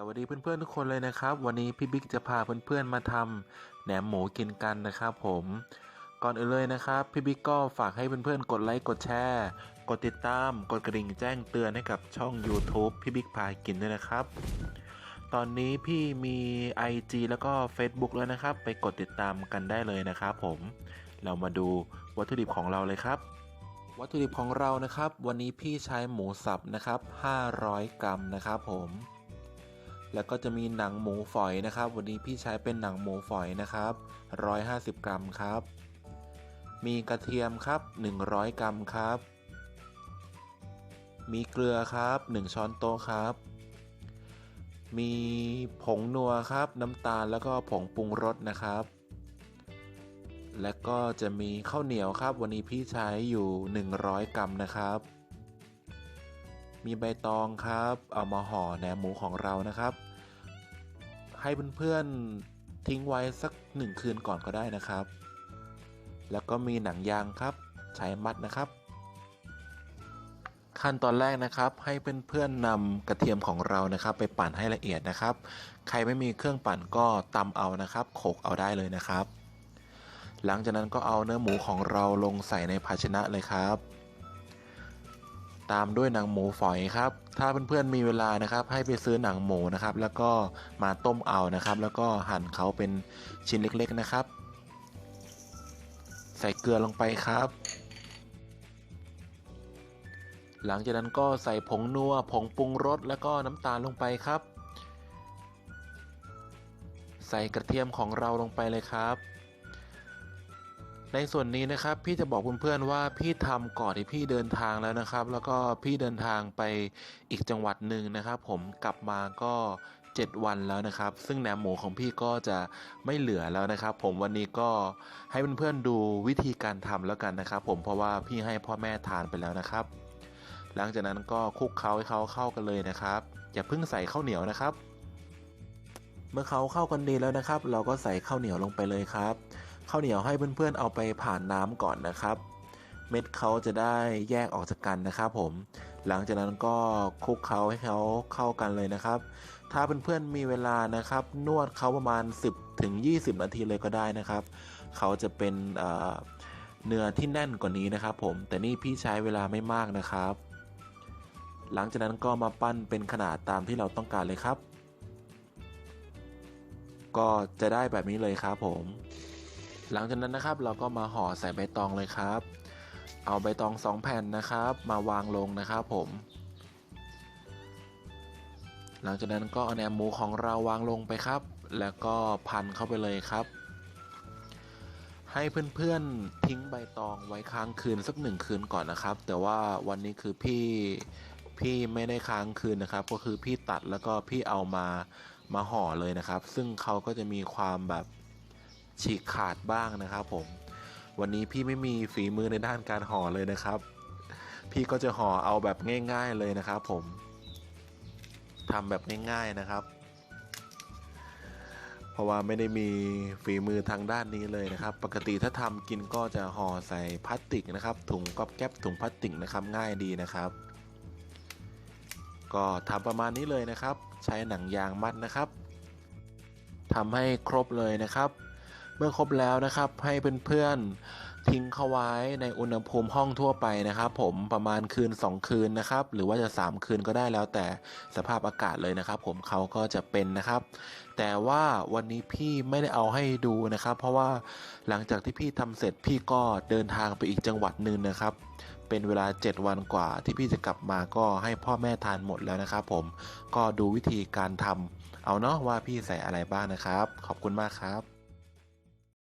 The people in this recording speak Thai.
สวัสดีเพื่อนๆทุกคนเลยนะครับ วันนี้พี่บิ๊กจะพาเพื่อนๆมาทำแหนมหมูกินกันนะครับผมก่อนอื่นเลยนะครับ พี่บิ๊กก็ฝากให้เพื่อนๆกดไลค์กดแชร์ กดติดตาม กดกระดิ่งแจ้งเตือนให้กับช่อง YouTube พี่บิ๊กพากินด้วยนะครับ ตอนนี้พี่มี IG แล้วก็ Facebook แล้วนะครับ ไปกดติดตามกันได้เลยนะครับผมเรามาดูวัตถุดิบของเราเลยครับ วัตถุดิบของเรานะครับ วันนี้พี่ใช้หมูสับนะครับ 500 กรัมนะครับผม แล้วก็จะมีหนังหมูฝอยนะครับ วันนี้พี่ใช้เป็นหนังหมูฝอยนะครับ 150 กรัมครับ มีกระเทียมครับ 100 กรัมครับ มีเกลือครับ 1 ช้อนโต๊ะครับ มีผงนัวครับ น้ำตาลแล้วก็ผงปรุงรสนะครับ และก็จะมีข้าวเหนียวครับ วันนี้พี่ใช้อยู่ 100 กรัมนะครับ มีใบตองครับ เอามาห่อแหนมหมูของเรานะครับ ให้เพื่อนๆทิ้งไว้สักหนึ่งคืนก่อนก็ได้นะครับ แล้วก็มีหนังยางครับ ใช้มัดนะครับ ขั้นตอนแรกนะครับ ให้เพื่อนๆนำกระเทียมของเรานะครับ ไปปั่นให้ละเอียดนะครับ ใครไม่มีเครื่องปั่นก็ตำเอานะครับโขกเอาได้เลยนะครับ หลังจากนั้นก็เอาเนื้อหมูของเราลงใส่ในภาชนะเลยครับ ตามด้วยหนังหมูฝอยครับ ถ้าเพื่อนๆมีเวลานะครับ ให้ไปซื้อหนังหมูนะครับ แล้วก็มาต้มเอานะครับ แล้วก็หั่นเขาเป็นชิ้นเล็กๆนะครับ ใส่เกลือลงไปครับ หลังจากนั้นก็ใส่ผงนัวผงปรุงรสแล้วก็น้ำตาลลงไปครับ ใส่กระเทียมของเราลงไปเลยครับ ในส่วนนี้นะครับพี่จะบอกเพื่อนๆว่าพี่ทำก่อนที่พี่เดินทางแล้วนะครับ แล้วก็พี่เดินทางไปอีกจังหวัดหนึ่งนะครับ ผมกลับมาก็ 7 วันแล้วนะครับ ซึ่งแหนมหมูของพี่ก็จะไม่เหลือแล้วนะครับ ผมวันนี้ก็ให้เพื่อนๆดูวิธีการทำแล้วกันนะครับ ผมเพราะว่าพี่ให้พ่อแม่ทานไปแล้วนะครับ หลังจากนั้นก็คลุกเคล้าให้เขาเข้ากันเลยนะครับ อย่าเพิ่งใส่ข้าวเหนียวนะครับ เมื่อเขาเข้ากันดีแล้วนะครับ เราก็ใส่ข้าวเหนียวลงไปเลยครับ ข้าวเหนียวให้เพื่อนๆเอาไปผ่านน้ำก่อนนะครับ เม็ดเขาจะได้แยกออกจากกันนะครับผม หลังจากนั้นก็คลุกเคล้าให้เขาเข้ากันเลยนะครับ ถ้าเพื่อนๆมีเวลานะครับ นวดเขาประมาณ 10ถึง20 นาทีเลยก็ได้นะครับ เขาจะเป็นเเนื้อที่แน่นกว่านี้นะครับ ผม แต่นี่พี่ใช้เวลาไม่มากนะครับ หลังจากนั้นก็มาปั้นเป็นขนาดตามที่เราต้องการเลยครับ ก็จะได้แบบนี้เลยครับผม หลังจากนั้นนะครับเราก็มาห่อใส่ใบตองเลยครับ เอาใบตองสองแผ่นนะครับ มาวางลงนะครับผม หลังจากนั้นก็เอาแหนมหมูของเราวางลงไปครับ แล้วก็พันเข้าไปเลยครับ ให้เพื่อนๆทิ้งใบตองไว้ค้างคืนสักหนึ่งคืนก่อนนะครับ แต่ว่าวันนี้คือพี่พี่ไม่ได้ค้างคืนนะครับ ก็คือพี่ตัดแล้วก็พี่เอามามาห่อเลยนะครับ ซึ่งเขาก็จะมีความแบบ ฉีกขาดบ้างนะครับผม วันนี้พี่ไม่มีฝีมือในด้านการห่อเลยนะครับ พี่ก็จะห่อเอาแบบง่าย ๆเลยนะครับ ผมทำแบบง่ายๆนะครับ เพราะว่าไม่ได้มีฝีมือทางด้านนี้เลยนะครับ ปกติถ้าทำกินก็จะห่อใส่พลาสติกนะครับ ถุงก๊อบแก๊บถุงพลาสติกนะครับง่ายดีนะครับก็ทำประมาณนี้เลยนะครับ ใช้หนังยางมัดนะครับทำให้ครบเลยนะครับ เมื่อครบแล้วนะครับ ให้เพื่อนๆทิ้งเขาไว้ในอุณหภูมิห้องทั่วไปนะครับ ผมประมาณคืน 2 คืนนะครับ หรือว่าจะ 3 คืนก็ได้แล้วแต่สภาพอากาศเลยนะครับ ผมเขาก็จะเป็นนะครับ แต่ว่าวันนี้พี่ไม่ได้เอาให้ดูนะครับ เพราะว่าหลังจากที่พี่ทำเสร็จพี่ก็เดินทางไปอีกจังหวัดหนึ่งนะครับเป็นเวลา 7 วันกว่าที่พี่จะกลับมาก็ให้พ่อแม่ทานหมดแล้วนะครับ ผมก็ดูวิธีการทำเอาเนาะว่าพี่ใส่อะไรบ้างนะครับ ขอบคุณมากครับ